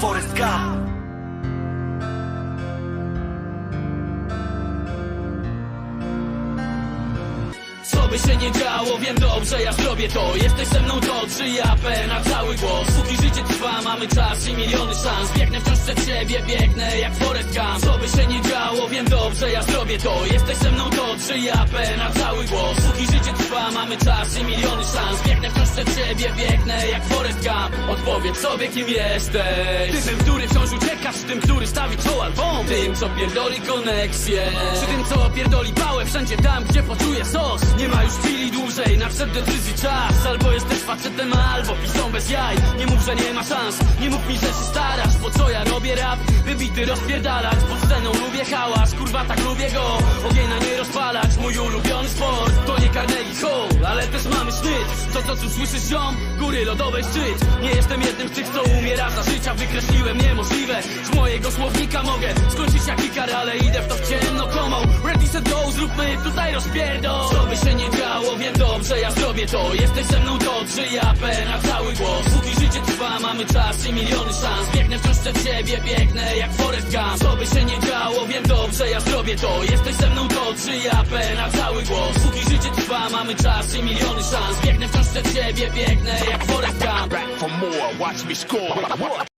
Forest Gump. Co by się nie działo, wiem dobrze, ja zrobię to. Jesteś ze mną to, czy ja na cały głos. Póki życie mamy czas i miliony szans. Biegnę wciąż przed siebie, biegnę jak Forest Gump. Co by się nie działo, wiem dobrze, ja zrobię to. Jesteś ze mną to, ja na cały głos. Póki życie trwa, mamy czas i miliony szans. Biegnę wciąż przed siebie, biegnę jak Forest Gump. Odpowiedz sobie, kim jesteś. Ty tym, który wciąż uciekasz, tym, który stawi czoła album Tym, co pierdoli koneksję. Czy tym, co pierdoli pałę wszędzie tam, gdzie poczuje sos. Nie ma już chwili dłużej, nadszedł decyzji czas. Albo jesteś facetem, albo pisą bez jaj. Nie mów, że nie ma szans, nie mów mi, że się starasz Po co ja robię rap? Wybity rozpierdalać Pod sceną lubię hałas, kurwa tak lubię go. Ogień na nie rozpalać, mój ulubiony sport To nie Carnegie Hall, ale też mamy sznyt. To co tu słyszysz ziom? Góry lodowe szczyt. Nie jestem jednym z tych, co umiera za życia. Wykreśliłem niemożliwe. Z mojego słownika mogę skończyć jak Ikar Ale idę w to w ciemno komą. Ready set go, zróbmy tutaj rozpierdol. Co by się nie działo, wiem dobrze, ja zrobię to. Jesteś ze mną to, czy ja na cały głos. Póki życie trwa, mamy czas i miliony szans. Biegnę wciąż przed siebie, biegnę jak Forest Gump. Co by się nie działo, wiem dobrze, ja zrobię to. Jesteś ze mną to, czy ja na cały głos. Póki życie trwa, mamy czas i miliony szans. Biegnę wciąż przed siebie, biegnę jak Forest Gump. Back for more. Watch me score.